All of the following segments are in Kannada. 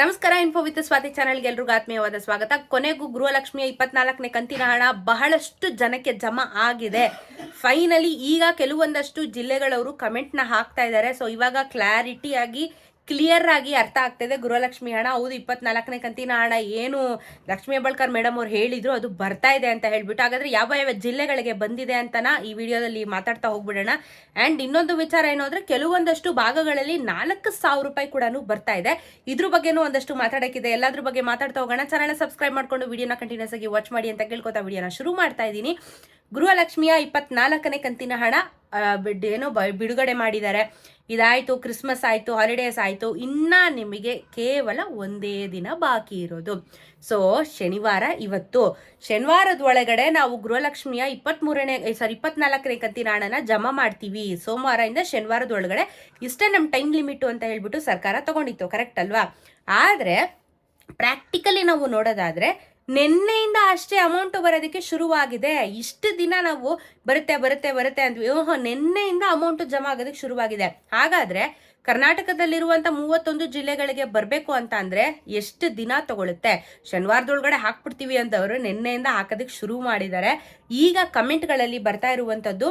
ನಮಸ್ಕಾರ ಇನ್ಫೋ ವಿತ್ ಸ್ವಾತಿ ಚಾನೆಲ್ಗೆ ಎಲ್ರಿಗೂ ಆತ್ಮೀಯವಾದ ಸ್ವಾಗತ. ಕೊನೆಗೂ ಗೃಹಲಕ್ಷ್ಮಿಯ ಇಪ್ಪತ್ನಾಲ್ಕನೇ ಕಂತಿನ ಹಣ ಬಹಳಷ್ಟು ಜನಕ್ಕೆ ಜಮಾ ಆಗಿದೆ. ಫೈನಲಿ ಈಗ ಕೆಲವೊಂದಷ್ಟು ಜಿಲ್ಲೆಗಳವರು ಕಮೆಂಟ್ನ ಹಾಕ್ತಾ ಇದ್ದಾರೆ. ಸೊ ಇವಾಗ ಕ್ಲಾರಿಟಿ ಆಗಿ ಕ್ಲಿಯರ್ ಆಗಿ ಅರ್ಥ ಆಗ್ತಿದೆ. ಗೃಹಲಕ್ಷ್ಮಿ ಹಣ, ಹೌದು, ಇಪ್ಪತ್ನಾಲ್ಕನೇ ಕಂತಿನ ಹಣ, ಏನು ಲಕ್ಷ್ಮೀ ಹೆಬ್ಬಾಳ್ಕರ್ ಮೇಡಮ್ ಅವ್ರು ಹೇಳಿದ್ರು, ಅದು ಬರ್ತಾ ಇದೆ ಅಂತ ಹೇಳ್ಬಿಟ್ಟು. ಹಾಗಾದ್ರೆ ಯಾವ ಯಾವ ಜಿಲ್ಲೆಗಳಿಗೆ ಬಂದಿದೆ ಅಂತನ ಈ ವಿಡಿಯೋದಲ್ಲಿ ಮಾತಾಡ್ತಾ ಹೋಗ್ಬಿಡೋಣ. ಅಂಡ್ ಇನ್ನೊಂದು ವಿಚಾರ ಏನು ಅಂದರೆ, ಕೆಲವೊಂದಷ್ಟು ಭಾಗಗಳಲ್ಲಿ ನಾಲ್ಕು ಸಾವಿರ ರೂಪಾಯಿ ಕೂಡ ಬರ್ತಾ ಇದೆ. ಇದ್ರ ಬಗ್ಗೆನೂ ಒಂದಷ್ಟು ಮಾತಾಡೋಕ್ಕಿದೆ ಎಲ್ಲಾದ್ರ ಬಗ್ಗೆ ಮಾತಾಡ್ತಾ ಹೋಗೋಣ. ಚಾನಲ್ ಸಬ್ಸ್ಕ್ರೈಬ್ ಮಾಡ್ಕೊಂಡು, ವಿಡಿಯೋನ ಕಂಟಿನ್ಯೂಸ್ ಆಗಿ ವಾಚ್ ಮಾಡಿ ಅಂತ ಕೇಳ್ಕೊತಾ ವಿಡಿಯೋನ ಶುರು ಮಾಡ್ತಾ ಇದ್ದೀನಿ. ಗೃಹಲಕ್ಷ್ಮಿಯ ಇಪ್ಪತ್ನಾಲ್ಕನೇ ಕಂತಿನ ಹಣ ಏನು ಬಿಡುಗಡೆ ಮಾಡಿದ್ದಾರೆ. ಇದಾಯಿತು, ಕ್ರಿಸ್ಮಸ್ ಆಯಿತು, ಹಾಲಿಡೇಸ್ ಆಯಿತು. ಇನ್ನೂ ನಿಮಗೆ ಕೇವಲ ಒಂದೇ ದಿನ ಬಾಕಿ ಇರೋದು. ಸೊ, ಶನಿವಾರ ಇವತ್ತು. ಶನಿವಾರದ ಒಳಗಡೆ ನಾವು ಗೃಹಲಕ್ಷ್ಮಿಯ ಇಪ್ಪತ್ಮೂರನೇ ಸಾರಿ ಇಪ್ಪತ್ನಾಲ್ಕನೇ ಕಂತಿನ ಹಣನ ಜಮಾ ಮಾಡ್ತೀವಿ. ಸೋಮವಾರದಿಂದ ಶನಿವಾರದ ಒಳಗಡೆ ಇಷ್ಟೇ ನಮ್ಮ ಟೈಮ್ ಲಿಮಿಟು ಅಂತ ಹೇಳ್ಬಿಟ್ಟು ಸರ್ಕಾರ ತಗೊಂಡಿತ್ತು, ಕರೆಕ್ಟ್ ಅಲ್ವಾ? ಆದರೆ, ಪ್ರಾಕ್ಟಿಕಲಿ ನಾವು ನೋಡೋದಾದ್ರೆ ನಿನ್ನೆಯಿಂದ ಅಷ್ಟೇ ಅಮೌಂಟ್ ಬರೋದಕ್ಕೆ ಶುರುವಾಗಿದೆ. ಇಷ್ಟು ದಿನ ನಾವು ಬರುತ್ತೆ ಬರುತ್ತೆ ಬರುತ್ತೆ ಅಂದ್ವಿ. ಓಹೋ, ನಿನ್ನೆಯಿಂದ ಅಮೌಂಟ್ ಜಮಾ ಆಗೋದಕ್ಕೆ ಶುರುವಾಗಿದೆ. ಹಾಗಾದ್ರೆ ಕರ್ನಾಟಕದಲ್ಲಿರುವಂಥ ಮೂವತ್ತೊಂದು ಜಿಲ್ಲೆಗಳಿಗೆ ಬರಬೇಕು ಅಂತ ಅಂದರೆ ಎಷ್ಟು ದಿನ ತಗೊಳುತ್ತೆ? ಶನಿವಾರದೊಳಗಡೆ ಹಾಕ್ಬಿಡ್ತೀವಿ ಅಂತವರು ನಿನ್ನೆಯಿಂದ ಹಾಕೋದಕ್ಕೆ ಶುರು ಮಾಡಿದ್ದಾರೆ. ಈಗ ಕಮೆಂಟ್ಗಳಲ್ಲಿ ಬರ್ತಾ ಇರುವಂಥದ್ದು,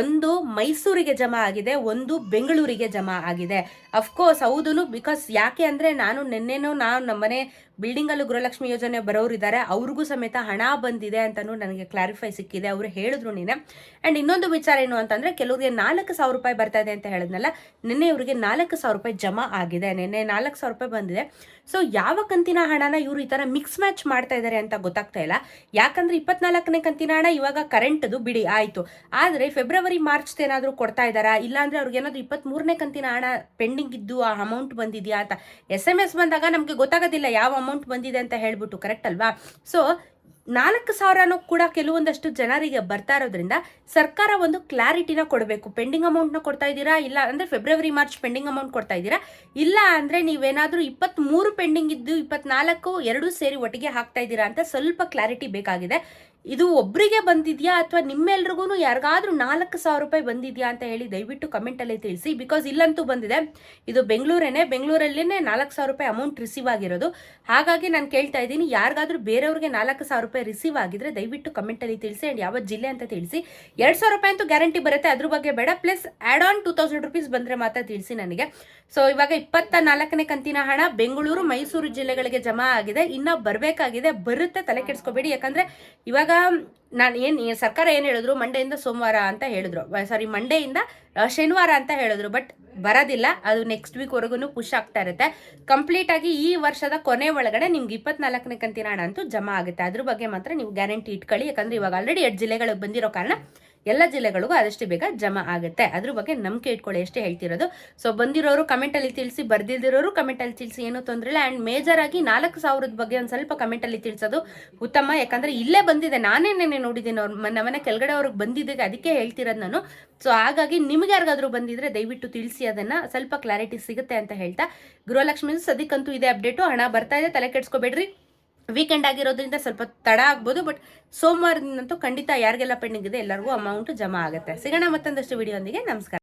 ಒಂದು ಮೈಸೂರಿಗೆ ಜಮಾ ಆಗಿದೆ, ಒಂದು ಬೆಂಗಳೂರಿಗೆ ಜಮಾ ಆಗಿದೆ. ಅಫ್ಕೋರ್ಸ್ ಹೌದು ಬಿಕಾಸ್ ಯಾಕೆ ಅಂದರೆ ನಾನು ನಿನ್ನೆನೂ ನಾನು ನಮ್ಮನೆ ಬಿಲ್ಡಿಂಗಲ್ಲೂ ಗೃಹಲಕ್ಷ್ಮಿ ಯೋಜನೆ ಬರೋರಿದ್ದಾರೆ ಅವ್ರಿಗೂ ಸಮೇತ ಹಣ ಬಂದಿದೆ ಅಂತಲೂ ನನಗೆ ಕ್ಲಾರಿಫೈ ಸಿಕ್ಕಿದೆ. ಅವರು ಹೇಳಿದ್ರು ನೀನೆ. ಆ್ಯಂಡ್ ಇನ್ನೊಂದು ವಿಚಾರ ಏನು ಅಂತಂದರೆ, ಕೆಲವರಿಗೆ ನಾಲ್ಕು ಸಾವಿರ ರೂಪಾಯಿ ಬರ್ತಾ ಇದೆ ಅಂತ ಹೇಳಿದ್ನಲ್ಲ, ನಿನ್ನೆ ಇವರಿಗೆ ನಾಲ್ಕು ಸಾವಿರ ರೂಪಾಯಿ ಜಮಾ ಆಗಿದೆ. ನಿನ್ನೆ ನಾಲ್ಕು ಸಾವಿರ ರೂಪಾಯಿ ಬಂದಿದೆ. ಸೊ ಯಾವ ಕಂತಿನ ಹಣನ ಇವರು ಈ ಥರ ಮಿಕ್ಸ್ ಮ್ಯಾಚ್ ಮಾಡ್ತಾ ಇದ್ದಾರೆ ಅಂತ ಗೊತ್ತಾಗ್ತಾ ಇಲ್ಲ. ಯಾಕಂದ್ರೆ ಇಪ್ಪತ್ನಾಲ್ಕನೇ ಕಂತಿನ ಹಣ ಇವಾಗ ಕರೆಂಟ್ದು ಬಿಡಿ, ಆಯಿತು. ಆದರೆ ಫೆಬ್ರವರಿ ಮಾರ್ಚ್ ಏನಾದರೂ ಕೊಡ್ತಾ ಇದ್ದಾರಾ? ಇಲ್ಲಾಂದರೆ ಅವ್ರಿಗೆ ಏನಾದರೂ ಇಪ್ಪತ್ತ್ಮೂರನೇ ಕಂತಿನ ಹಣ ಪೆಂಡಿಂಗ್ ಇದ್ದು ಆ ಅಮೌಂಟ್ ಬಂದಿದೆಯಾ ಅಂತ? ಎಸ್ ಎಂ ಎಸ್ ಬಂದಾಗ ನಮಗೆ ಗೊತ್ತಾಗೋದಿಲ್ಲ ಯಾವ ಅಮೌಂಟ್ ಬಂದಿದೆ ಅಂತ ಹೇಳ್ಬಿಟ್ಟು ಕರೆಕ್ಟ್ ಅಲ್ವಾ? ಸೊ ನಾಲ್ಕು ಸಾವಿರನೂ ಕೂಡ ಕೆಲವೊಂದಷ್ಟು ಜನರಿಗೆ ಬರ್ತಾ ಇರೋದ್ರಿಂದ ಸರ್ಕಾರ ಒಂದು ಕ್ಲಾರಿಟಿನ ಕೊಡಬೇಕು. ಪೆಂಡಿಂಗ್ ಅಮೌಂಟ್ನ ಕೊಡ್ತಾ ಇದ್ದೀರಾ? ಇಲ್ಲ ಅಂದರೆ ಫೆಬ್ರವರಿ ಮಾರ್ಚ್ ಪೆಂಡಿಂಗ್ ಅಮೌಂಟ್ ಕೊಡ್ತಾ ಇದ್ದೀರಾ? ಇಲ್ಲ ಅಂದರೆ ನೀವೇನಾದರೂ ಇಪ್ಪತ್ತ್ಮೂರು ಪೆಂಡಿಂಗ್ ಇದ್ದು ಇಪ್ಪತ್ನಾಲ್ಕು, ಎರಡೂ ಸೇರಿ ಒಟ್ಟಿಗೆ ಹಾಕ್ತಾ ಇದ್ದೀರಾ ಅಂತ ಸ್ವಲ್ಪ ಕ್ಲಾರಿಟಿ ಬೇಕಾಗಿದೆ. ಇದು ಒಬ್ಬರಿಗೆ ಬಂದಿದೆಯಾ ಅಥವಾ ನಿಮ್ಮೆಲ್ರಿಗೂ ಯಾರಿಗಾದ್ರೂ ನಾಲ್ಕು ಸಾವಿರ ರೂಪಾಯಿ ಬಂದಿದೆಯಾ ಅಂತ ಹೇಳಿ ದಯವಿಟ್ಟು ಕಮೆಂಟಲ್ಲಿ ತಿಳಿಸಿ. ಬಿಕಾಸ್ ಇಲ್ಲಂತೂ ಬಂದಿದೆ. ಇದು ಬೆಂಗಳೂರೇನೆ. ಬೆಂಗಳೂರಲ್ಲೇ ನಾಲ್ಕು ಸಾವಿರ ರೂಪಾಯಿ ಅಮೌಂಟ್ ರಿಸೀವ್ ಆಗಿರೋದು. ಹಾಗಾಗಿ ನಾನು ಕೇಳ್ತಾ ಇದ್ದೀನಿ, ಯಾರಿಗಾದ್ರೂ ಬೇರೆಯವ್ರಿಗೆ ನಾಲ್ಕು ಸಾವಿರ ರೂಪಾಯಿ ರಿಸೀವ್ ಆಗಿದ್ರೆ ದಯವಿಟ್ಟು ಕಮೆಂಟಲ್ಲಿ ತಿಳಿಸಿ ಆ್ಯಂಡ್ ಯಾವ ಜಿಲ್ಲೆ ಅಂತ ತಿಳಿಸಿ. ಎರಡು ಸಾವಿರ ರೂಪಾಯಿ ಅಂತೂ ಗ್ಯಾರಂಟಿ ಬರುತ್ತೆ, ಅದ್ರ ಬಗ್ಗೆ ಬೇಡ. Plus add on two thousand rupees ಬಂದರೆ ಮಾತ್ರ ತಿಳಿಸಿ ನನಗೆ. ಸೊ ಇವಾಗ ಇಪ್ಪತ್ತ ನಾಲ್ಕನೇ ಕಂತಿನ ಹಣ ಬೆಂಗಳೂರು, ಮೈಸೂರು ಜಿಲ್ಲೆಗಳಿಗೆ ಜಮಾ ಆಗಿದೆ. ಇನ್ನ ಬರಬೇಕಾಗಿದೆ. ಬರುತ್ತೆ, ತಲೆ ಕೆಡಿಸ್ಕೋಬೇಡಿ. ಯಾಕಂದ್ರೆ ಇವಾಗ ನಾನು ಏನು ಸರ್ಕಾರ ಏನು ಹೇಳಿದ್ರು? ಮಂಡೆಯಿಂದ ಸೋಮವಾರ ಅಂತ ಹೇಳಿದ್ರು. ಸಾರಿ ಮಂಡೆಯಿಂದ ಶನಿವಾರ ಅಂತ ಹೇಳಿದ್ರು. ಬಟ್ ಬರೋದಿಲ್ಲ. ಅದು ನೆಕ್ಸ್ಟ್ ವೀಕ್ ವರೆಗೂ ಪುಷ್ ಆಗ್ತಾ ಇರುತ್ತೆ. ಕಂಪ್ಲೀಟ್ ಆಗಿ ಈ ವರ್ಷದ ಕೊನೆ ಒಳಗಡೆ ನಿಮ್ಗೆ ಇಪ್ಪತ್ನಾಲ್ಕನೇ ಕಂತಿನ ಹಣ ಅಂತೂ ಜಮಾ ಆಗುತ್ತೆ. ಅದ್ರ ಬಗ್ಗೆ ಮಾತ್ರ ನೀವು ಗ್ಯಾರಂಟಿ ಇಟ್ಕೊಳ್ಳಿ. ಯಾಕಂದ್ರೆ ಇವಾಗ ಆಲ್ರೆಡಿ ಎರಡು ಜಿಲ್ಲೆಗಳಿಗೆ ಬಂದಿರೋ ಕಾರಣ ಎಲ್ಲ ಜಿಲ್ಲೆಗಳಿಗೂ ಆದಷ್ಟು ಬೇಗ ಜಮಾ ಆಗುತ್ತೆ. ಅದ್ರ ಬಗ್ಗೆ ನಂಬಿಕೆ ಇಟ್ಕೊಳ್ಳಿ ಅಷ್ಟೇ ಹೇಳ್ತಿರೋದು. ಸೊ ಬಂದಿರೋರು ಕಮೆಂಟಲ್ಲಿ ತಿಳಿಸಿ, ಬರ್ದಿಲ್ದಿರೋರು ಕಮೆಂಟಲ್ಲಿ ತಿಳಿಸಿ, ಏನೂ ತೊಂದರೆ ಇಲ್ಲ. ಆ್ಯಂಡ್ ಮೇಜರ್ ಆಗಿ ನಾಲ್ಕು ಸಾವಿರದ ಬಗ್ಗೆ ಒಂದು ಸ್ವಲ್ಪ ಕಮೆಂಟಲ್ಲಿ ತಿಳಿಸೋದು ಉತ್ತಮ. ಯಾಕಂದ್ರೆ ಇಲ್ಲೇ ಬಂದಿದೆ. ನಾನೇ ನೆನೆ ನೋಡಿದ್ದೀನಿ ಅವ್ರ ನಮ್ಮನೆ ಕೆಳಗಡೆ ಅವ್ರಿಗೆ ಬಂದಿದ್ದೆ ಅದಕ್ಕೆ ಹೇಳ್ತಿರೋದು ನಾನು. ಸೊ ಹಾಗಾಗಿ ನಿಮ್ಗೆ ಯಾರಿಗಾದ್ರೂ ಬಂದಿದ್ರೆ ದಯವಿಟ್ಟು ತಿಳಿಸಿ. ಅದನ್ನ ಸ್ವಲ್ಪ ಕ್ಲಾರಿಟಿ ಸಿಗುತ್ತೆ ಅಂತ ಹೇಳ್ತಾ. ಗೃಹಲಕ್ಷ್ಮಿ ಸದ್ಯಕ್ಕಂತೂ ಇದೆ ಅಪ್ಡೇಟು. ಹಣ ಬರ್ತಾ ಇದೆ. ತಲೆ ಕೆಡ್ಸ್ಕೊಬೇಡ್ರಿ. ವೀಕೆಂಡ್ ಆಗಿರೋದ್ರಿಂದ ಸ್ವಲ್ಪ ತಡ ಆಗ್ಬೋದು ಬಟ್ ಸೋಮವಾರದಿಂದಂತೂ ಖಂಡಿತ ಯಾರಿಗೆಲ್ಲ ಪೆಂಡಿಂಗ್ ಇದೆ, ಎಲ್ಲರಿಗೂ ಅಮೌಂಟ್ ಜಮಾ ಆಗುತ್ತೆ. ಸಿಗೋಣ ಮತ್ತೊಂದಷ್ಟು ವಿಡಿಯೋ ನಮಸ್ಕಾರ.